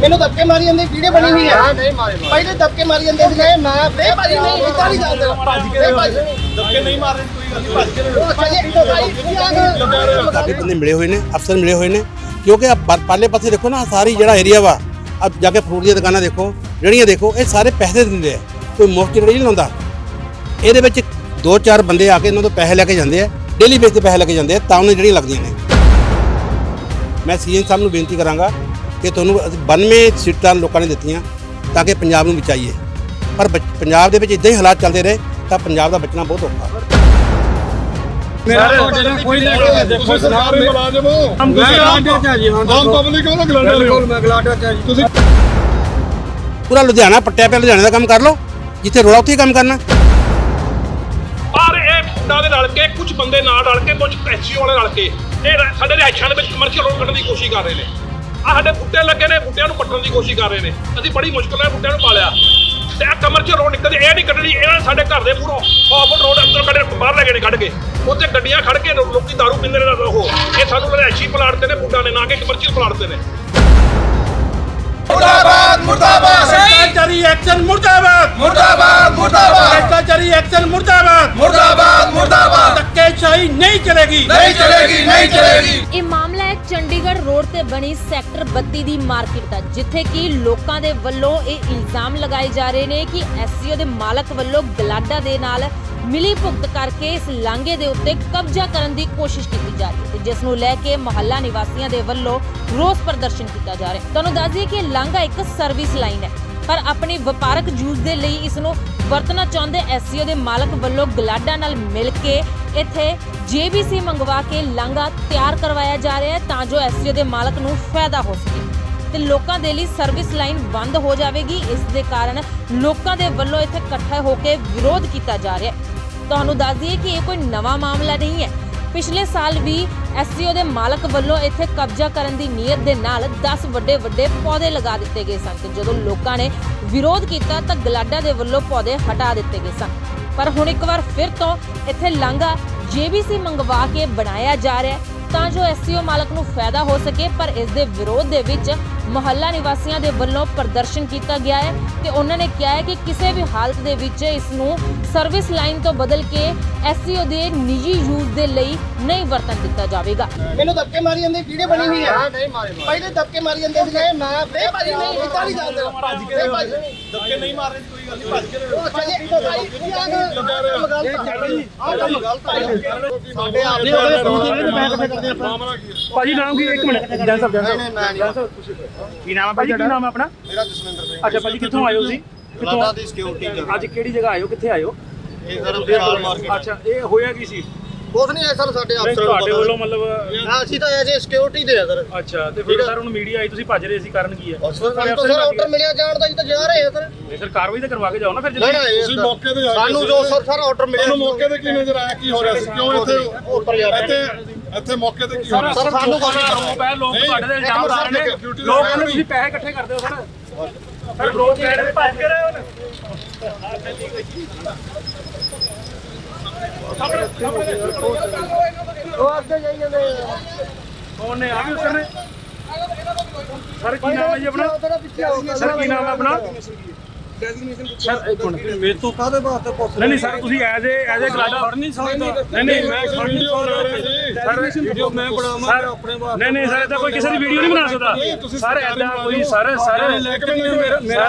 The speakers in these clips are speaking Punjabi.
ਮੈਨੂੰ ਧੱਕੇ ਮਾਰੀ ਜਾਂਦੇ ਵੀਡੀਓ ਬਣੀ ਹੋਈ ਹੈ ਹਾਂ ਨਹੀਂ ਮਾਰੇ ਮਾਰੇ। ਪਹਿਲੇ ਧੱਕੇ ਮਾਰੀ ਜਾਂਦੇ ਸੀਗੇ ਮੈਂ ਬੇ ਭਾਜੀ ਨਹੀਂ ਇਦਾਂ ਨਹੀਂ ਜਾਂਦੇ ਭੱਜ ਕੇ ਧੱਕੇ ਨਹੀਂ ਮਾਰ ਰਹੇ ਕੋਈ ਗੱਲ ਨਹੀਂ ਭੱਜ ਕੇ ਕਾਫੀ ਬੰਦੇ ਮਿਲੇ ਹੋਏ ਨੇ ਅਫਸਰ ਮਿਲੇ ਹੋਏ ਨੇ ਕਿਉਂਕਿ ਆ ਪਾਲੇ ਪਾਸੇ ਦੇਖੋ ਨਾ ਸਾਰੀ ਜਿਹੜਾ ਏਰੀਆ ਵਾ ਅਬ ਜਾ ਕੇ ਫਰੂਟ ਦੀਆਂ ਦੁਕਾਨਾਂ ਦੇਖੋ ਜਿਹੜੀਆਂ ਦੇਖੋ ਇਹ ਸਾਰੇ ਪੈਸੇ ਦਿੰਦੇ ਆ ਕੋਈ ਮੁਫਤ ਜਿਹੜੀ ਨਹੀਂ ਲਾਉਂਦਾ। ਇਹਦੇ ਵਿੱਚ ਦੋ ਚਾਰ ਬੰਦੇ ਆ ਕੇ ਇਹਨਾਂ ਤੋਂ ਪੈਸੇ ਲੈ ਕੇ ਜਾਂਦੇ ਆ ਡੇਲੀ ਬੇਸ ਤੇ ਪੈਸੇ ਲੈ ਕੇ ਜਾਂਦੇ ਆ ਤਾਂ ਉਹਨਾਂ ਜਿਹੜੀਆਂ ਲੱਗਦੀਆਂ ਨੇ। ਮੈਂ ਸੀਐਮ ਸਾਹਿਬ ਨੂੰ ਬੇਨਤੀ ਕਰਾਂਗਾ ਕਿ ਤੁਹਾਨੂੰ ਅਸੀਂ 92 ਸੀਟਾਂ ਲੋਕਾਂ ਨੇ ਦਿੱਤੀਆਂ ਤਾਂ ਕਿ ਪੰਜਾਬ ਨੂੰ ਬਚਾਈਏ। ਪਰ ਪੰਜਾਬ ਦੇ ਵਿੱਚ ਇਦਾਂ ਹੀ ਹਾਲਾਤ ਚੱਲਦੇ ਰਹੇ ਤਾਂ ਪੰਜਾਬ ਦਾ ਬਚਣਾ ਬਹੁਤ ਔਖਾ। ਮੇਰਾ ਤੁਹਾਡੇ ਨਾਲ ਕੋਈ ਲੈ ਕੇ ਦੇਖੋ ਤੁਸੀਂ ਸਰਕਾਰੀ ਮੁਲਾਜ਼ਮ ਹੋ। ਮੈਂ ਗਲਾਡਾ ਚ ਆ ਜੀ ਹਾਂ ਆਮ ਪਬਲਿਕ ਉਹਦਾ ਗਲਾਂਡੇ ਰਹੇ ਬਿਲਕੁਲ ਹੋ ਮੈਂ ਗਲਾਡਾ ਚ ਆ ਜੀ। ਤੁਸੀਂ ਪੂਰਾ ਲੁਧਿਆਣਾ ਪੱਟਿਆ ਪਿਆ ਲੁਧਿਆਣੇ ਦਾ ਕੰਮ ਕਰ ਲਓ ਜਿੱਥੇ ਰੋਲਾ ਉੱਥੇ ਕੰਮ ਕਰਨਾ। ਪਰ ਇਹ ਮੁੰਡਾ ਦੇ ਰਲ ਕੇ ਕੁਝ ਬੰਦੇ ਨਾਲ ਰਲ ਕੇ ਕੁਝ ਐਸਜੀਓ ਵਾਲੇ ਰਲ ਕੇ ਇਹ ਸਾਡੇ ਰਿਹਾਇਸ਼ਾਂ ਦੇ ਵਿੱਚ ਕਮਰਸ਼ੀਅਲ ਰੋਡ ਕੱਢਣ ਦੀ ਕੋਸ਼ਿਸ਼ ਕਰ ਰਹੇ ਨੇ। ਆ ਸਾਡੇ ਬੁੱਟੇ ਲੱਗੇ ਨੇ, ਬੁੱਟਿਆਂ ਨੂੰ ਪੱਟਣ ਦੀ ਕੋਸ਼ਿਸ਼ ਕਰ ਰਹੇ ਨੇ। ਅਸੀਂ ਬੜੀ ਮੁਸ਼ਕਲ ਨਾਲ ਬੁੱਟਿਆਂ ਨੂੰ ਪਾਲਿਆ ਤੇ ਆ ਕਮਰਸ਼ੀਅਲ ਰੋਡ ਨਿਕਲਦੀ, ਇਹ ਨਹੀਂ ਕੱਢਣੀ ਇਹਨਾਂ ਨੇ ਸਾਡੇ ਘਰ ਦੇ ਮੂਹਰੋਂ ਆਫਰ ਰੋਡ ਅੰਦਰ ਕੱਢੇ ਬਾਹਰ ਲੈ ਗਏ ਨੇ ਕੱਢ ਕੇ। ਉੱਥੇ ਗੱਡੀਆਂ ਖੜ ਕੇ ਲੋਕੀ ਦਾਰੂ ਪੀਂਦੇ ਨੇ ਉਹ। ਇਹ ਸਾਨੂੰ ਰਿਹਾਇਸ਼ੀ ਪਲਾਟ ਤੇ ਨੇ ਬੁੱਟਾਂ ਨੇ, ਨਾ ਕਿ ਕਮਰਸ਼ੀਅਲ ਪਲਾਟ ਤੇ ਨੇ। ਮੁਰਦਾਬਾਦ ਮੁਰਦਾਬਾਦ! ਭ੍ਰਿਸ਼ਟਾਚਾਰੀ ਐਕਸ਼ਨ ਮੁਰਦਾਬਾਦ ਮੁਰਦਾਬਾਦ ਮੁਰਦਾਬਾਦ ਭ੍ਰਿਸ਼ਟਾਚਾਰੀ ਐਕਸ਼ਨ ਮੁਰਦਾਬਾਦ ਮੁਰਦਾਬਾਦ ਮੁਰਦਾਬਾਦ ਧੱਕੇਸ਼ਾਹੀ ਨਹੀਂ ਚਲੇਗੀ ਨਹੀਂ ਚਲੇਗੀ ਨਹੀਂ ਚਲੇਗੀ ਇਹ ਮਾਮਲਾ ਹੈ ਚੰਡੀਗੜ੍ਹ ਰੋਡ ਤੇ ਬਣੀ ਸੈਕਟਰ 32 ਦੀ ਮਾਰਕੀਟ ਦਾ ਜਿੱਥੇ ਕਿ ਲੋਕਾਂ ਦੇ ਵੱਲੋਂ ਇਹ ਇਲਜ਼ਾਮ ਲਗਾਏ ਜਾ ਰਹੇ ਨੇ ਕਿ ਐਸਸੀਓ ਦੇ ਮਾਲਕ ਵੱਲੋਂ ਗਲਾਡਾ ਦੇ ਨਾਲ ਮਿਲੀ ਭੁਗਤ ਕਰਕੇ ਇਸ ਲਾਂਘੇ ਦੇ ਉੱਤੇ ਕਬਜ਼ਾ ਕਰਨ ਦੀ ਕੋਸ਼ਿਸ਼ ਕੀਤੀ ਜਾ ਰਹੀ ਹੈ ਤੇ ਜਿਸ ਨੂੰ ਲੈ ਕੇ ਮੁਹੱਲਾ ਨਿਵਾਸੀਆਂ ਦੇ ਵੱਲੋਂ ਰੋਸ ਪ੍ਰਦਰਸ਼ਨ ਕੀਤਾ ਜਾ ਰਿਹਾ ਹੈ। ਤੁਹਾਨੂੰ ਦੱਸ ਦਈਏ ਕਿ ਇਹ ਲਾਂਘਾ ਇੱਕ ਸਰਵਿਸ ਲਾਈਨ ਹੈ। ਪਰ ਆਪਣੀ ਵਪਾਰਕ ਯੂਜ਼ ਦੇ ਲਈ ਇਸ ਨੂੰ ਵਰਤਣਾ ਚਾਹੁੰਦੇ ਐਸਸੀਓ ਦੇ ਮਾਲਕ ਵੱਲੋਂ ਗਲਾਡਾ ਨਾਲ ਮਿਲ ਕੇ ਇੱਥੇ ਜੀਬੀਸੀ ਮੰਗਵਾ ਕੇ ਲਾਂਘਾ ਤਿਆਰ ਕਰਵਾਇਆ ਜਾ ਰਿਹਾ ਹੈ ਤਾਂ ਜੋ ਐਸਸੀਓ ਦੇ ਮਾਲਕ ਨੂੰ ਫਾਇਦਾ ਹੋ ਸਕੇ ਤੇ ਲੋਕਾਂ ਦੇ ਲਈ ਸਰਵਿਸ ਲਾਈਨ ਬੰਦ ਹੋ ਜਾਵੇਗੀ। ਇਸ ਦੇ ਕਾਰਨ ਲੋਕਾਂ ਦੇ ਵੱਲੋਂ ਇੱਥੇ ਇਕੱਠੇ ਹੋ ਕੇ ਵਿਰੋਧ ਕੀਤਾ ਜਾ ਰਿਹਾ ਹੈ। ਤੁਹਾਨੂੰ ਦੱਸ ਦਈਏ ਕਿ ਇਹ ਕੋਈ ਨਵਾਂ ਮਾਮਲਾ ਨਹੀਂ ਹੈ। ਪਿਛਲੇ ਸਾਲ ਵੀ ਐਸਸੀਓ ਦੇ ਮਾਲਕ ਵੱਲੋਂ ਇੱਥੇ ਕਬਜ਼ਾ ਕਰਨ ਦੀ ਨੀਅਤ ਦੇ ਨਾਲ 10 ਵੱਡੇ ਵੱਡੇ ਪੌਦੇ ਲਗਾ ਦਿੱਤੇ ਗਏ ਸਨ ਤੇ ਜਦੋਂ ਲੋਕਾਂ ਨੇ ਵਿਰੋਧ ਕੀਤਾ ਤਾਂ ਗਲਾਡਾ ਦੇ ਵੱਲੋਂ ਪੌਦੇ ਹਟਾ ਦਿੱਤੇ ਗਏ ਸਨ। ਪਰ ਹੁਣ ਇੱਕ ਵਾਰ ਫਿਰ ਤੋਂ ਇੱਥੇ ਲਾਂਘਾ ਜੀਬੀਸੀ ਮੰਗਵਾ ਕੇ ਬਣਾਇਆ ਜਾ ਰਿਹਾ ਤਾਂ ਜੋ ਐਸਸੀਓ ਮਾਲਕ ਨੂੰ ਫਾਇਦਾ ਹੋ ਸਕੇ, ਪਰ ਇਸ ਦੇ ਵਿਰੋਧ ਦੇ ਵਿੱਚ ਮੁਹੱਲਾ ਨਿਵਾਸੀਆਂ ਦੇ ਵੱਲੋਂ ਪ੍ਰਦਰਸ਼ਨ ਕੀਤਾ ਗਿਆ ਹੈ ਤੇ ਉਹਨਾਂ ਨੇ ਕਿਹਾ ਹੈ ਕਿ ਕਿਸੇ ਵੀ ਹਾਲਤ ਦੇ ਵਿੱਚ ਇਸ ਨੂੰ ਸਰਵਿਸ ਲਾਈਨ ਤੋਂ ਬਦਲ ਕੇ ਐਸਸੀਓ ਦੇ ਨਿੱਜੀ ਯੂਜ਼ ਦੇ ਲਈ ਨਹੀਂ ਵਰਤਣ ਦਿੱਤਾ ਜਾਵੇਗਾ। ਮੈਨੂੰ ਧੱਕੇ ਮਾਰੀ ਜਾਂਦੇ ਵੀਡੀਓ ਬਣੀ ਹੋਈ ਹੈ। ਹਾਂ ਨਹੀਂ ਮਾਰੇ। ਪਹਿਲੇ ਧੱਕੇ ਮਾਰੀ ਜਾਂਦੇ ਸੀਗੇ। ਮੈਂ ਬੇ ਭਾਜੀ ਨਹੀਂ ਇਦਾਂ ਨਹੀਂ ਜਾਂਦੇ ਭੱਜ ਕੇ ਧੱਕੇ ਨਹੀਂ ਮਾਰ ਰਹੇ ਕੋਈ ਗੱਲ ਨਹੀਂ ਭੱਜ ਕੇ ਭਾਜੀ ਨਾਮ ਕੀ ਇੱਕ ਮਿੰਟ ਜਨ ਸਾਹਿਬ। ਨਹੀਂ ਨਹੀਂ ਮੈਂ ਨਹੀਂ ਕੀ ਨਾਮ ਹੈ ਭਾਜੀ ਕੀ ਨਾਮ ਹੈ ਆਪਣਾ? ਮੇਰਾ ਜਸਵਿੰਦਰ ਸਿੰਘ ਅੱਛਾ ਭਾਜੀ ਕਿੱਥੋਂ ਆਏ ਹੋ ਤੁਸੀਂ? ਗਲਾਡਾ ਦੀ ਸਿਕਿਉਰਿਟੀ ਅੱਜ ਕਿਹੜੀ ਜਗ੍ਹਾ ਆਏ ਹੋ? ਕਿੱਥੇ ਆਏ ਹੋ? ਇਹ ਸਰ ਵਿਸ਼ਾਲ ਮਾਰਕੀਟ। ਅੱਛਾ ਇਹ ਹੋਇਆ ਕੀ ਸੀ? ਕੁਛ ਨਹੀਂ ਸਰ ਸਾਡੇ ਅਫਸਰ ਤੁਹਾਡੇ ਵੱਲੋਂ ਮਤਲਬ ਹਾਂ ਅਸੀਂ ਤਾਂ ਐਜ ਸਿਕਿਉਰਿਟੀ ਦੇ ਆ ਸਰ। ਅੱਛਾ ਤੇ ਫਿਰ ਸਰ ਹੁਣ ਮੀਡੀਆ ਆਈ ਤੁਸੀਂ ਭੱਜ ਰਹੇ ਸੀ ਕਾਰਨ ਕੀ ਹੈ? ਸਰ ਸਾਨੂੰ ਤਾਂ ਸਰ ਆਰਡਰ ਮਿਲਿਆ ਜਾਣ ਦਾ ਅਸੀਂ ਤਾਂ ਜਾ ਰਹੇ ਹਾਂ ਸਰ। ਨਹੀਂ ਸਰ ਕਾਰਵਾਈ ਤਾਂ ਕਰਵਾ ਕੇ ਜਾਓ ਨਾ ਫਿਰ ਨਹੀਂ ਨਹੀਂ ਤੁਸੀਂ ਮੌਕੇ ਤੇ ਆਏ ਸਾਨੂੰ ਜੋ ਸਰ ਸਰ ਆਰਡਰ ਮਿਲਿਆ ਤੁਹਾਨੂੰ ਮੌਕੇ ਤੇ ਕੀ ਨਜ਼ਰ ਆਇਆ ਕੀ ਹੋ ਰਿਹਾ ਸੀ? ਕਿਉਂ ਇੱਥੇ ਉੱਪਰ ਜਾ ਰਹੇ ਇੱਥੇ ਇੱਥੇ ਮੌਕੇ ਤੇ ਕੀ ਹੋ ਰਿਹਾ ਸਰ ਸਾਨੂੰ ਨਹੀਂ ਕਰੋ ਪੈ ਲੋਕ ਤੁਹਾਡੇ ਦੇ ਇਲਜ਼ਾਮ ਲਾ ਰਹੇ ਨੇ ਲੋਕ ਕਹਿੰਦੇ। ਤੁਸੀਂ ਪੈਸੇ ਇਕੱਠੇ ਕਰਦੇ ਹੋ ਸਰ ਸਰ ਲੋਕ ਕਹਿ ਰਹੇ ਭੱਜ ਕੇ ਰਹੇ ਹੋ ਉਹ ਅੱਗੇ ਜਾਈ ਜਾਂਦੇ ਕੌਣ ਨੇ ਆ ਵੀ ਉਤਰਨੇ ਸਰ ਕੀ ਨਾਮ ਹੈ ਜੀ ਆਪਣਾ? ਸਰ ਕੀ ਨਾਮ ਹੈ ਆਪਣਾ? ਸਰ ਇੱਕ ਮਿੰਟ। ਮੇਰੇ ਤੋਂ ਕਾਦੇ ਵਾਸਤੇ ਪੁੱਛ ਨਹੀਂ ਨਹੀਂ ਸਰ ਤੁਸੀਂ ਐਜ਼ ਏ ਐਜ਼ ਏ ਗਲਾਡਾ ਫੜ ਨਹੀਂ ਸਕਦਾ। ਨਹੀਂ ਨਹੀਂ ਮੈਂ ਫੜ ਨਹੀਂ ਵੀਡੀਓ ਬਣਾ ਰਹੇ ਸੀ ਸਰ ਵੀਡੀਓ ਮੈਂ ਬਣਾਵਾਂ ਆਪਣੇ ਬਾਅਦ ਨਹੀਂ ਨਹੀਂ ਸਰ ਇਦਾਂ ਕੋਈ ਕਿਸੇ ਦੀ ਵੀਡੀਓ ਨਹੀਂ ਬਣਾ ਸਕਦਾ। ਸਰ ਇਦਾਂ ਕੋਈ ਸਰ ਸਰ। ਮੇਰਾ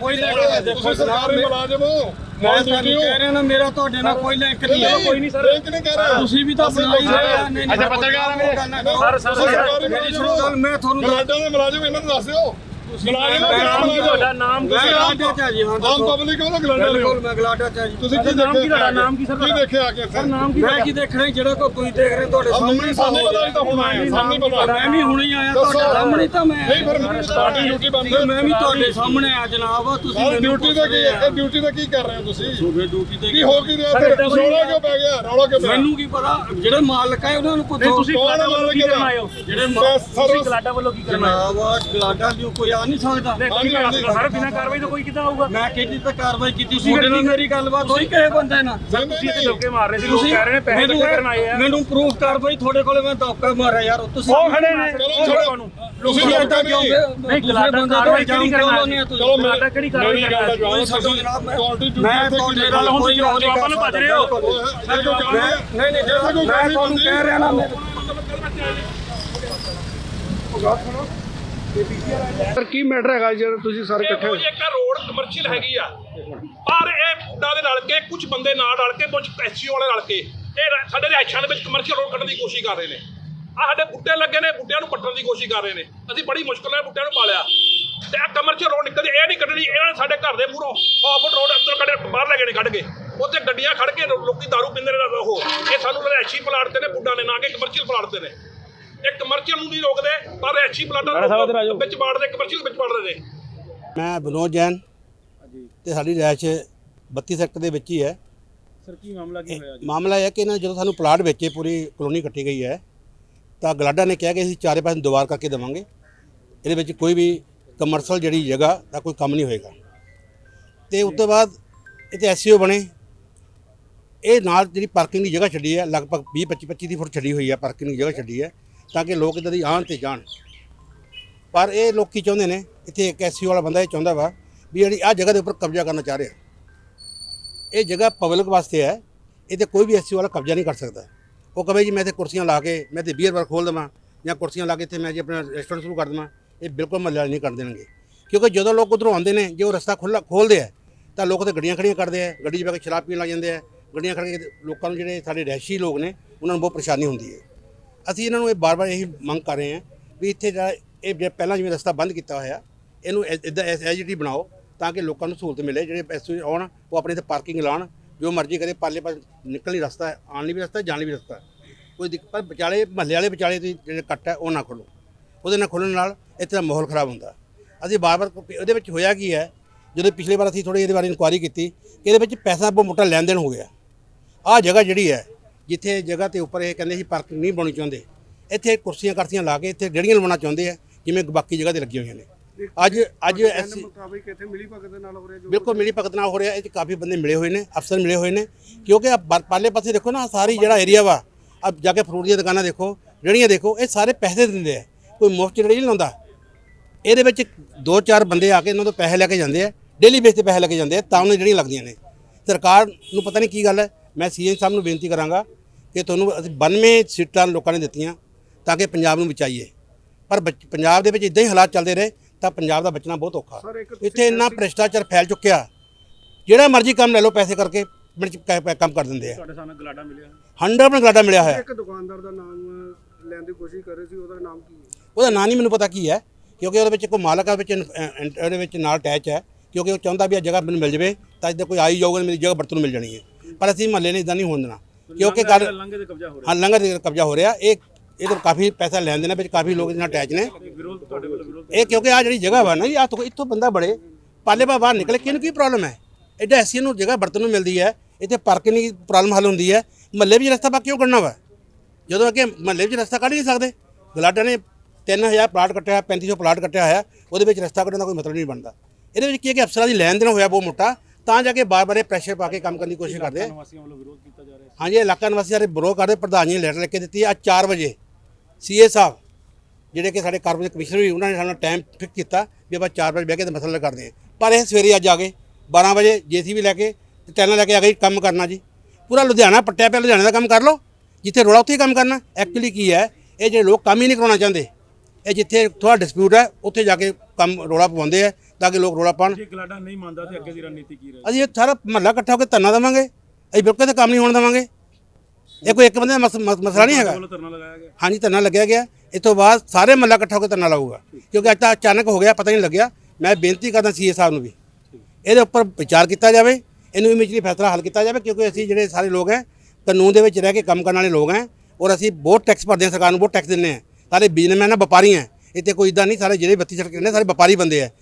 ਕੋਈ ਲੈ ਕੇ ਤੁਸੀਂ ਸਰਕਾਰੀ ਮੁਲਾਜ਼ਮ ਹੋ। ਮੈਂ ਤੁਹਾਨੂੰ ਕਹਿ ਰਿਹਾ ਨਾ ਮੇਰਾ ਤੁਹਾਡੇ ਨਾਲ ਕੋਈ ਲਿੰਕ ਨਹੀਂ ਹੈ। ਕੋਈ ਨਹੀਂ ਸਰ। ਲਿੰਕ ਨਹੀਂ ਕਰ ਰਿਹਾ। ਤੁਸੀਂ ਵੀ ਤਾਂ ਬਣਾਈ ਰਹੇ ਅੱਛਾ, ਪੱਤਰਕਾਰ। ਸਰ ਸਰ ਮੇਰੀ ਮੁਲਾਜ਼ਮ ਸੁਣੋ ਗੱਲ ਮੈਂ ਤੁਹਾਨੂੰ ਗਲਾਡਾ ਦੇ ਮੁਲਾਜ਼ਮ ਇਹਨਾਂ ਨੂੰ ਦੱਸ ਦਿਓ। ਮੁਲਾਜ਼ਮ ਦਾ ਨਾਮ ਕੀ ਤੁਹਾਡਾ? ਨਾਮ ਕੀ ਮੈਂ ਗਲਾਡਾ ਚ ਆ ਜੀ ਹਾਂ ਆਮ ਦੱਸੋ। ਪਬਲਿਕ ਉਹਦਾ ਗਲਾਡਾ ਲਿਓ ਬਿਲਕੁਲ ਮੈਂ ਗਲਾਡਾ ਚ ਆ ਜੀ। ਤੁਸੀਂ ਕੀ ਨਾਮ ਕੀ ਦੇਖਿਆ ਤੁਹਾਡਾ ਨਾਮ ਕੀ ਸਰ ਕੀ ਦੇਖਿਆ ਆ ਕੇ ਇੱਥੇ ਨਾਮ ਕੀ ਮੈਂ ਕੀ ਦੇਖਣਾ ਜਿਹੜਾ ਕੋ ਤੁਸੀਂ ਦੇਖ ਰਹੇ ਤੁਹਾਡੇ ਸਾਹਮਣੇ ਸਾਨੂੰ ਪਤਾ ਨਹੀਂ ਤਾਂ ਹੁਣ ਆਏ ਸਾਨੂੰ ਨਹੀਂ ਪਤਾ। ਮੈਂ ਵੀ ਹੁਣੇ ਹੀ ਆਇਆ ਤੁਹਾਡੇ ਸਾਹਮਣੇ ਤਾਂ ਮੈਂ ਨਹੀਂ ਫਿਰ ਸਾਡੀ ਡਿਊਟੀ ਬੰਦ ਹੈ। ਮੈਂ ਵੀ ਤੁਹਾਡੇ ਸਾਹਮਣੇ ਆ ਜਨਾਬ ਤੁਸੀਂ ਸਰ ਡਿਊਟੀ ਦਾ ਕੀ ਇਹ ਡਿਊਟੀ ਦਾ ਕੀ ਕਰ ਰਹੇ ਹੋ ਤੁਸੀਂ? ਸੂਬੇ ਡਿਊਟੀ ਤੇ ਕੀ ਹੋ ਕੀ ਰਿਹਾ ਤੇ ਰੌਲਾ ਕਿਉਂ ਪੈ ਗਿਆ? ਰੌਲਾ ਕਿਉਂ ਪਿਆ? ਮੈਨੂੰ ਕੀ ਪਤਾ? ਜਿਹੜੇ ਮਾਲਕ ਹੈ ਉਹਨਾਂ ਨੂੰ ਨਹੀਂ ਪੁੱਛੋ ਤੁਸੀਂ ਕੌਣ ਗਲਾਡਾ ਵੱਲੋਂ ਕੀ ਕਰਨ ਆਏ ਹੋ? ਜਿਹੜੇ ਤੁਸੀਂ ਗਲਾਡਾ ਵੱਲੋਂ ਕੀ ਕਰਨ ਆਏ ਹੋ? ਜਨਾਬ ਗਲਾਡਾ ਲਈ ਕੋਈ ਆ ਨਹੀਂ ਸਕਦਾ ਤੁਸੀਂ ਹੋ ਸਰ ਬਿਨਾਂ ਕਾਰਵਾਈ ਤੋਂ ਕੋਈ ਕਿੱਦਾਂ ਆਊਗਾ? ਮੈਂ ਕਿਹਦੀ ਤੇ ਕਾਰਵਾਈ ਕੀਤੀ। ਤੁਹਾਡੇ ਨਾਲ ਮੇਰੀ ਗੱਲਬਾਤ ਹੋਈ। ਕਿਸੇ ਬੰਦੇ ਨਾਲ? ਸਰ ਤੁਸੀਂ ਇੱਥੇ ਲੋਕੇ ਮਾਰ ਰਹੇ ਸੀ। ਲੋਕ ਕਹਿ ਰਹੇ ਨੇ ਪੈਸੇ ਇਕੱਠੇ ਕਰਨ ਆਏ ਆ। ਮੈਨੂੰ ਪ੍ਰੂਫ ਕਾਰਵਾਈ ਤੁਹਾਡੇ ਕੋਲੇ ਮੈਂ ਦੌਕਾ ਮਾਰਿਆ ਯਾਰ। ਤੁਸੀਂ ਉਹ ਖੜੇ ਨੇ। ਚਲੋ ਛੱਡੋ ਤੁਸੀਂ ਏਦਾਂ ਕਿਉਂ ਨਹੀਂ। ਗਲਾਡਾ ਕਾਰਵਾਈ ਕਿਹੜੀ ਕਰਨਾ ਚਲੋ ਮੈਂ ਗਲਾਡਾ ਕਿਹੜੀ ਕਾਰਵਾਈ ਮੇਰੀ ਗੱਲ ਕਰਨਾ ਤੁਸੀਂ ਤੁਹਾਡੀ ਡਿਊਟੀ ਮੈਂ ਤੇ ਤੁਹਾਡੇ ਨਾਲ ਹੁਣ ਤੁਸੀਂ ਤੁਸੀਂ ਆਪਾਂ ਨੂੰ ਭੱਜ ਰਹੇ ਹੋ। ਨਹੀਂ ਨਹੀਂ ਜੇ ਮੈਂ ਤੁਹਾਨੂੰ ਕਹਿ ਰਿਹਾ ਨਾ ਮੈਂ ਸਰ ਕੀ ਮੈਟਰ ਹੈਗਾ ਜਿਹੜਾ ਤੁਸੀਂ ਸਾਰੇ ਇਕੱਠੇ ਇਹੋ ਇੱਕ ਰੋਡ ਕਮਰਸ਼ੀਅਲ ਹੈਗੀ ਆ। ਪਰ ਇਹ ਮੁੰਡਾ ਦੇ ਰਲ ਕੇ, ਕੁਝ ਬੰਦੇ ਨਾਲ ਰਲ ਕੇ, ਕੁਝ ਐਸਸੀਓ ਵਾਲੇ ਰਲ ਕੇ, ਇਹ ਰ- ਸਾਡੇ ਰਿਹਾਇਸ਼ਾਂ ਦੇ ਵਿੱਚ ਕਮਰਸ਼ੀਅਲ ਰੋਡ ਕੱਢਣ ਦੀ ਕੋਸ਼ਿਸ਼ ਕਰ ਰਹੇ ਨੇ। ਆ ਸਾਡੇ ਬੁੱਟੇ ਲੱਗੇ ਨੇ ਬੁੱਟਿਆਂ ਨੂੰ ਪੱਟਣ ਦੀ ਕੋਸ਼ਿਸ਼ ਕਰ ਰਹੇ ਨੇ। ਅਸੀਂ ਬੜੀ ਮੁਸ਼ਕਲ ਨਾਲ ਬੁੱਟਿਆਂ ਨੂੰ ਪਾਲਿਆ ਤੇ ਆ ਕਮਰਸ਼ੀਅਲ ਰੋਡ ਨਿਕਲਦੀ, ਇਹ ਨਹੀਂ ਕੱਢਣੀ ਇਹਨਾਂ ਨੇ ਸਾਡੇ ਘਰ ਦੇ ਮੂਹਰੋਂ 100 ਫੁੱਟ ਰੋਡ ਅੰਦਰ ਕੱਢੇ, ਬਾਹਰ ਲੈ ਗਏ ਨੇ ਕੱਢ ਕੇ। ਉੱਥੇ ਗੱਡੀਆਂ ਖੜ ਕੇ ਲੋਕੀ ਦਾਰੂ ਪੀਂਦੇ ਨੇ, ਉਹ, ਇਹ ਸਾਨੂੰ ਰਿਹਾਇਸ਼ੀ ਪਲਾਟ ਤੇ ਨੇ, ਬੁੱਢਾ ਨੇ ਨਾ ਕਿ ਕਮਰਸ਼ੀਅਲ ਪਲਾਟ ਤੇ ਨੇ। ਇਹ ਕਮਰਸ਼ੀਅਲ ਨੂੰ ਨਹੀਂ ਰੋਕਦੇ ਪਰ ਰਿਹਾਇਸ਼ੀ ਪਲਾਟਾਂ ਵਿੱਚ ਬਾੜਦੇ ਕਮਰਸ਼ੀਅਲ ਵਿੱਚ ਬਾੜਦੇ ਨੇ ਮੈਂ ਵਿਨੋਦ ਜੈਨ ਤੇ ਸਾਡੀ ਰਿਹਾਇਸ਼ 32 ਸੈਕਟਰ ਦੇ ਵਿੱਚ ਹੀ ਹੈ। ਸਰ ਕੀ ਮਾਮਲਾ ਕੀ ਹੋਇਆ ਮਾਮਲਾ ਇਹ ਹੈ ਕਿ ਇਹਨਾਂ ਨੇ ਜਦੋਂ ਸਾਨੂੰ ਪਲਾਟ ਵੇਚੇ ਪੂਰੀ ਕਲੋਨੀ ਕੱਟੀ ਗਈ ਹੈ ਤਾਂ ਗਲਾਡਾ ਨੇ ਕਿਹਾ ਕਿ ਅਸੀਂ ਚਾਰੇ ਪਾਸੇ ਦੀਵਾਰ ਕਰਕੇ ਦੇਵਾਂਗੇ। ਇਹਦੇ ਵਿੱਚ ਕੋਈ ਵੀ ਕਮਰਸ਼ਲ ਜਿਹੜੀ ਜਗ੍ਹਾ ਦਾ ਕੋਈ ਕੰਮ ਨਹੀਂ ਹੋਏਗਾ। ਤੇ ਉਸ ਤੋਂ ਬਾਅਦ ਇੱਥੇ ਐਸਸੀਓ ਬਣੇ। ਇਹ ਨਾਲ ਜਿਹੜੀ ਪਾਰਕਿੰਗ ਦੀ ਜਗ੍ਹਾ ਛੱਡੀ ਹੈ ਲਗਭਗ 20 25 25 ਦੀ ਫੁੱਟ ਛੱਡੀ ਹੋਈ ਹੈ ਪਾਰਕਿੰਗ ਦੀ ਜਗ੍ਹਾ ਛੱਡੀ ਹੈ। ਤਾਂ ਕਿ ਲੋਕ ਇੱਧਰ ਦੀ ਆਉਣ ਤੇ ਜਾਣ। ਪਰ ਇਹ ਲੋਕੀ ਚਾਹੁੰਦੇ ਨੇ, ਇੱਥੇ ਇੱਕ ਐਸਸੀਓ ਵਾਲਾ ਬੰਦਾ ਇਹ ਚਾਹੁੰਦਾ ਵਾ ਵੀ ਜਿਹੜੀ ਆ ਜਗ੍ਹਾ ਦੇ ਉੱਪਰ ਕਬਜ਼ਾ ਕਰਨਾ ਚਾਹ ਰਿਹਾ। ਇਹ ਜਗ੍ਹਾ ਪਬਲਿਕ ਵਾਸਤੇ ਹੈ ਇਹ ਕੋਈ ਵੀ ਐਸਸੀ ਵਾਲਾ ਕਬਜ਼ਾ ਨਹੀਂ ਕਰ ਸਕਦਾ। ਉਹ ਕਹੇ ਜੀ ਮੈਂ ਇੱਥੇ ਕੁਰਸੀਆਂ ਲਾ ਕੇ, ਮੈਂ ਤੇ ਬੀਅਰ ਬਾਰ ਖੋਲ ਦੇਵਾਂ ਜਾਂ ਕੁਰਸੀਆਂ ਲਾ ਕੇ ਇੱਥੇ ਮੈਂ ਜੀ ਆਪਣਾ ਰੈਸਟੋਰੈਂਟ ਸ਼ੁਰੂ ਕਰ ਦੇਵਾਂ, ਇਹ ਬਿਲਕੁਲ ਮਹੱਲੇ ਵਾਲੇ ਨਹੀਂ ਕਰ ਦੇਣਗੇ। ਕਿਉਂਕਿ ਜਦੋਂ ਲੋਕ ਉਧਰੋਂ ਆਉਂਦੇ ਨੇ, ਜੇ ਉਹ ਰਸਤਾ ਖੁੱਲਾ ਖੋਲਦੇ ਆ, ਤਾਂ ਲੋਕ ਤੇ ਗੱਡੀਆਂ ਖੜੀਆਂ ਕਰਦੇ ਆ, ਗੱਡੀ 'ਚ ਬਹਿ ਕੇ ਸ਼ਰਾਬ ਪੀਣ ਲੱਗ ਜਾਂਦੇ ਆ। ਗੱਡੀਆਂ ਖੜ ਕੇ ਲੋਕਾਂ ਨੂੰ ਜਿਹੜੇ ਸਾਡੇ ਰਹਿਸ਼ੀ ਲੋਕ ਨੇ, ਉਹਨਾਂ ਨੂੰ ਬਹੁਤ ਪਰੇਸ਼ਾਨੀ ਹੁੰਦੀ ਹੈ। ਅਸੀਂ ਇਹਨਾਂ ਨੂੰ ਇਹ ਬਾਰ-ਬਾਰ ਇਹੀ ਮੰਗ ਕਰ ਰਹੇ ਹਾਂ ਵੀ ਇੱਥੇ ਜਿਹੜਾ ਇਹ ਜੇ ਪਹਿਲਾਂ ਜਿਵੇਂ ਰਸਤਾ ਬੰਦ ਕੀਤਾ ਹੋਇਆ, ਇਹਨੂੰ ਇਦਾਂ ਐਜੀਟੀ ਬਣਾਓ ਤਾਂ ਕਿ ਲੋਕਾਂ ਨੂੰ ਸਹੂਲਤ ਮਿਲੇ, ਜਿਹੜੇ ਪੈਸੇ ਆਉਣ, ਉਹ ਆਪਣੇ ਤੇ ਪਾਰਕਿੰਗ ਲਾਉਣ, ਜੋ ਮਰਜ਼ੀ ਕਰੇ ਪਾਲੇ ਪਾਸ ਨਿਕਲਣ ਲਈ ਰਸਤਾ ਹੈ, ਆਉਣ ਲਈ ਵੀ ਰਸਤਾ, ਜਾਣ ਲਈ ਵੀ ਰਸਤਾ ਕੋਈ ਦਿੱਕਤ ਪਰ ਵਿਚਾਲੇ, ਮਹੱਲੇ ਵਾਲੇ ਵਿਚਾਲੇ ਦੀ ਜਿਹੜੇ ਕੱਟ ਹੈ, ਉਹ ਨਾ ਖੋਲੋ। ਉਹਦੇ ਨਾਲ ਖੋਲਣ ਨਾਲ ਇੱਥੇ ਦਾ ਮਾਹੌਲ ਖਰਾਬ ਹੁੰਦਾ। ਅਸੀਂ ਬਾਰ-ਬਾਰ ਉਹਦੇ ਵਿੱਚ ਹੋਇਆ ਕੀ ਹੈ, ਜਦੋਂ ਪਿਛਲੀ ਵਾਰ ਅਸੀਂ ਥੋੜੀ ਇਹਦੇ ਬਾਰੇ ਇਨਕੁਆਇਰੀ ਕੀਤੀ, ਕਿ ਇਹਦੇ ਵਿੱਚ ਪੈਸਾ ਬਹੁਤ ਮੋਟਾ ਲੈਣ ਦੇਣ ਹੋ ਗਿਆ। ਆਹ ਜਗ੍ਹਾ ਜਿਹੜੀ ਹੈ ਜਿੱਥੇ ਜਗ੍ਹਾ ਤੇ ਉੱਪਰ ਇਹ ਕਹਿੰਦੇ ਸੀ ਪਾਰਕਿੰਗ ਨਹੀਂ ਬਣਾਉਣੀ ਚਾਹੁੰਦੇ। ਇੱਥੇ ਕੁਰਸੀਆਂ ਕਰਸੀਆਂ ਲਾ ਕੇ ਇੱਥੇ ਜਿਹੜੀਆਂ ਲਵਾਉਣਾ ਚਾਹੁੰਦੇ ਆ ਜਿਵੇਂ ਬਾਕੀ ਜਗ੍ਹਾ ਤੇ ਲੱਗੀਆਂ ਹੋਈਆਂ ਨੇ। ਅੱਜ ਅੱਜ ਐਸੀ ਮੁਤਾਬਿਕ ਇੱਥੇ ਮਿਲੀ ਭਗਤ ਨਾਲ ਹੋ ਰਿਹਾ ਬਿਲਕੁਲ ਮਿਲੀ ਭਗਤ ਨਾਲ ਹੋ ਰਿਹਾ ਇਹ 'ਚ ਕਾਫੀ ਬੰਦੇ ਮਿਲੇ ਹੋਏ ਨੇ ਅਫਸਰ ਮਿਲੇ ਹੋਏ ਨੇ। ਕਿਉਂਕਿ ਆ ਪਾਲੇ ਪਾਸੇ ਦੇਖੋ ਨਾ ਸਾਰੀ ਜਿਹੜਾ ਏਰੀਆ ਵਾ ਆ ਜਾ ਕੇ ਫਰੂਟ ਦੀਆਂ ਦੁਕਾਨਾਂ ਦੇਖੋ ਜਿਹੜੀਆਂ ਦੇਖੋ ਇਹ ਸਾਰੇ ਪੈਸੇ ਦਿੰਦੇ ਆ। ਕੋਈ ਮੁਫਤ ਜਿਹੜੀ ਨਹੀਂ ਲਾਉਂਦਾ। ਇਹਦੇ ਵਿੱਚ ਦੋ ਚਾਰ ਬੰਦੇ ਆ ਕੇ ਇਹਨਾਂ ਤੋਂ ਪੈਸੇ ਲੈ ਕੇ ਜਾਂਦੇ ਆ ਡੇਲੀ ਬੇਸ ਤੇ ਪੈਸੇ ਲੈ ਕੇ ਜਾਂਦੇ ਆ ਤਾਂ ਉਹਨੂੰ ਜਿਹੜੀਆਂ ਲੱਗਦੀਆਂ ਨੇ। ਸਰਕਾਰ ਨੂੰ ਪਤਾ ਨਹੀਂ ਕੀ ਗੱਲ ਹੈ ਮੈਂ ਸੀਐਮ ਸਾਹਿਬ ਨੂੰ ਬੇਨਤੀ ਕਰਾਂਗਾ ਕਿ ਤੁਹਾਨੂੰ ਅਸੀਂ 92 ਸੀਟਾਂ ਲੋਕਾਂ ਨੇ ਦਿੱਤੀਆਂ ਤਾਂ ਕਿ ਪੰਜਾਬ ਨੂੰ ਬਚਾਈਏ। ਪਰ ਪੰਜਾਬ ਦੇ ਵਿੱਚ ਇਦਾਂ ਹੀ ਹਾਲਾਤ ਚੱਲਦੇ ਰਹੇ ਤਾਂ ਪੰਜਾਬ ਦਾ ਬਚਣਾ ਬਹੁਤ ਔਖਾ। ਇੱਥੇ ਇੰਨਾ ਭ੍ਰਿਸ਼ਟਾਚਾਰ ਫੈਲ ਚੁੱਕਿਆ। ਜਿਹੜਾ ਮਰਜ਼ੀ ਕੰਮ ਲੈ ਲਓ ਪੈਸੇ ਕਰਕੇ ਮਿੰਟ ਕੰਮ ਕਰ ਦਿੰਦੇ ਆ। ਤੁਹਾਡੇ ਸਾਹਮਣੇ ਗਲਾਡਾ ਮਿਲਿਆ। 100% ਗਲਾਡਾ ਮਿਲਿਆ ਹੋਇਆ। ਇੱਕ ਦੁਕਾਨਦਾਰ ਦਾ ਨਾਮ ਲੈਣ ਦੀ ਕੋਸ਼ਿਸ਼ ਕਰ ਰਹੇ ਸੀ ਉਹਦਾ ਨਾਮ ਕੀ ਹੈ? ਉਹਦਾ ਨਾਂ ਨਹੀਂ ਮੈਨੂੰ ਪਤਾ ਕੀ ਹੈ ਕਿਉਂਕਿ ਉਹਦੇ ਵਿੱਚ ਕੋਈ ਮਾਲਕ ਆ ਵਿੱਚ ਉਹਦੇ ਵਿੱਚ ਨਾਲ ਅਟੈਚ ਹੈ ਕਿਉਂਕਿ ਉਹ ਚਾਹੁੰਦਾ ਵੀ ਇਹ ਜਗ੍ਹਾ ਮੈਨੂੰ ਮਿਲ ਜਾਵੇ ਤਾਂ ਇੱਦਾਂ ਕੋਈ ਆਈ ਜਾਊਗਾ ਮੇਰੀ ਜਗ੍ਹਾ ਵਰਤੋਂ ਨੂੰ ਮਿਲ ਜਾਣੀ ਹੈ। ਪਰ ਅਸੀਂ ਮਹੱਲੇ ਨੇ ਇਦਾਂ ਨਹੀਂ ਹੋਣ ਦੇਣਾ ਕਿਉਂਕਿ ਗੱਲ ਲੰਘੇ ਤੇ ਕਬਜ਼ਾ ਹੋ ਰਿਹਾ ਹਾਂ ਲੰਗਰ ਦੇ ਕਬਜ਼ਾ ਹੋ ਰਿਹਾ। ਇਹ ਇਹ ਤਾਂ ਕਾਫੀ ਪੈਸਾ ਲੈਣ ਦੇਣਾ ਵਿੱਚ ਕਾਫੀ ਲੋਕ ਇਹਦੇ ਨਾਲ ਅਟੈਚ ਨੇ। ਇਹ ਕਿਉਂਕਿ ਆ ਜਿਹੜੀ ਜਗ੍ਹਾ ਵਾ ਨਾ ਜੀ ਆ ਤੋਂ ਇੱਥੋਂ ਬੰਦਾ ਬੜੇ ਪਾਲੇ ਬਾ ਬਾਹਰ ਨਿਕਲੇ ਕਿਹਨੂੰ ਕੀ ਪ੍ਰੋਬਲਮ ਹੈ? ਐਡਾ ਐਸੀ ਨੂੰ ਜਗ੍ਹਾ ਵਰਤਨ ਨੂੰ ਮਿਲਦੀ ਹੈ ਇੱਥੇ ਪਾਰਕਿੰਗ ਦੀ ਪ੍ਰੋਬਲਮ ਹੱਲ ਹੁੰਦੀ ਹੈ। ਮਹੱਲੇ ਵਿੱਚ ਰਸਤਾ ਬਾਕੀ ਕਿਉਂ ਕੱਢਣਾ ਵਾ। ਜਦੋਂ ਅੱਗੇ ਮਹੱਲੇ ਵਿੱਚ ਰਸਤਾ ਕੱਢ ਹੀ ਨਹੀਂ ਸਕਦੇ। ਗਲਾਡਾ ਨੇ 3000 ਪਲਾਟ ਕੱਟਿਆ 3500 ਪਲਾਟ ਕੱਟਿਆ ਹੋਇਆ ਉਹਦੇ ਵਿੱਚ ਰਸਤਾ ਕੱਢਣ ਦਾ ਕੋਈ ਮਤਲਬ ਨਹੀਂ ਬਣਦਾ। ਇਹਦੇ ਵਿੱਚ ਕੀ ਹੈ ਕਿ ਅਫਸਰਾਂ ਦੀ ਲੈਣ ਦੇਣ ਹੋਇਆ ਬਹੁਤ ਮੋਟਾ। ਤਾਂ ਜਾ ਕੇ ਬਾਰ-ਬਾਰ ਇਹ ਪ੍ਰੈਸ਼ਰ ਪਾ ਕੇ ਕੰਮ ਕਰਨ ਦੀ ਕੋਸ਼ਿਸ਼ ਕਰਦੇ। ਆ ਵਾਸੀਆਂ ਵੱਲੋਂ ਵਿਰੋਧ ਕੀਤਾ ਜਾ ਰਿਹਾ ਹਾਂਜੀ ਇਲਾਕਾ ਨਿਵਾਸੀ ਸਾਰੇ ਵਿਰੋਧ ਕਰਦੇ ਪ੍ਰਧਾਨ ਜੀ ਨੇ ਲੈਟਰ ਲਿਖ ਕੇ ਦਿੱਤੀ ਹੈ ਅੱਜ 4 ਵਜੇ ਸੀਏ ਸਾਹਿਬ ਜਿਹੜੇ ਕਿ ਸਾਡੇ ਕਾਰਪੋਰੇਸ਼ਨ ਕਮਿਸ਼ਨਰ ਵੀ ਉਹਨਾਂ ਨੇ ਸਾਨੂੰ ਟਾਈਮ ਫਿਕਸ ਕੀਤਾ ਵੀ ਆਪਾਂ 4 ਵਜੇ ਬਹਿ ਕੇ ਤੇ ਮਸਲਾ ਕਰਦੇ ਹਾਂ। ਪਰ ਇਹ ਸਵੇਰੇ ਅੱਜ ਆ ਗਏ 12 ਵਜੇ ਜੀਸੀਬੀ ਲੈ ਕੇ ਤੇ ਟੈਨਾਂ ਲੈ ਕੇ ਆ ਗਏ ਕੰਮ ਕਰਨਾ ਜੀ। ਪੂਰਾ ਲੁਧਿਆਣਾ ਪੱਟਿਆ ਪਿਆ ਲੁਧਿਆਣੇ ਦਾ ਕੰਮ ਕਰ ਲਓ। ਜਿੱਥੇ ਰੋਲਾ ਉੱਥੇ ਹੀ ਕੰਮ ਕਰਨਾ। ਐਕਚੁਅਲੀ ਕੀ ਹੈ ਇਹ ਜਿਹੜੇ ਲੋਕ ਕੰਮ ਹੀ ਨਹੀਂ ਕਰਾਉਣਾ ਚਾਹੁੰਦੇ। ਇਹ ਜਿੱਥੇ ਥੋੜਾ ਡਿਸਪਿਊਟ ਹੈ ਉੱਥੇ ਜਾ ਕੇ ਕੰਮ ਰੋਲਾ ਪਵਾਉਂਦੇ ਆ। ਤਾਂ ਕਿ ਲੋਕ ਰੋਲਾ ਪਾਉਣ ਜੇ ਗਲਾਡਾ ਨਹੀਂ ਮੰਨਦਾ ਤੇ ਅੱਗੇ ਦੀ ਰਣਨੀਤੀ ਕੀ ਰਹੇ ਅਸੀਂ ਇਹ ਸਾਰਾ ਮਹੱਲਾ ਇਕੱਠਾ ਹੋ ਕੇ ਧਰਨਾ ਦੇਵਾਂਗੇ। ਅਸੀਂ ਬਿਲਕੁਲ ਤੇ ਕੰਮ ਨਹੀਂ ਹੋਣ ਦੇਵਾਂਗੇ। ਇਹ ਕੋਈ ਇੱਕ ਬੰਦੇ ਦਾ ਮਸ- ਮਸ- ਮਸਲਾ ਨਹੀਂ ਹੈਗਾ। ਵੱਲੋਂ ਧਰਨਾ ਲਗਾਇਆ ਗਿਆ? ਹਾਂਜੀ ਧਰਨਾ ਲੱਗਿਆ ਗਿਆ। ਇਸ ਤੋਂ ਬਾਅਦ ਸਾਰੇ ਮਹੱਲਾ ਇਕੱਠਾ ਹੋ ਕੇ ਧਰਨਾ ਲਾਊਗਾ। ਕਿਉਂਕਿ ਅੱਜ ਤਾਂ ਅਚਾਨਕ ਹੋ ਗਿਆ ਪਤਾ ਨਹੀਂ ਲੱਗਿਆ। ਮੈਂ ਬੇਨਤੀ ਕਰਦਾ ਸੀਏ ਸਾਹਿਬ ਨੂੰ ਵੀ। ਇਹਦੇ ਉੱਪਰ ਵਿਚਾਰ ਕੀਤਾ ਜਾਵੇ। ਇਹਨੂੰ ਇਮੀਡੀਏਟਲੀ ਫੈਸਲਾ ਹੱਲ ਕੀਤਾ ਜਾਵੇ ਕਿਉਂਕਿ ਅਸੀਂ ਜਿਹੜੇ ਸਾਰੇ ਲੋਕ ਹੈ ਕਾਨੂੰਨ ਦੇ ਵਿੱਚ ਰਹਿ ਕੇ ਕੰਮ ਕਰਨ ਵਾਲੇ ਲੋਕ ਹੈ ਔਰ ਅਸੀਂ ਬਹੁਤ ਟੈਕਸ ਭਰਦੇ ਹਾਂ ਸਰਕਾਰ ਨੂੰ ਬਹੁਤ ਟੈਕਸ ਦਿੰਦੇ ਹਾਂ। ਸਾਰੇ ਬਿਜ਼ਨਸਮੈਨ ਆ ਵਪਾਰੀ ਹੈ। ਇੱਥੇ ਕੋਈ ਇਦਾਂ ਨਹੀਂ ਸਾਰੇ ਜਿਹੜੇ ਬੱਤੀ ਸੜਕ ਨੇ ਸਾਰੇ ਵਪਾਰੀ ਬੰਦੇ ਆ।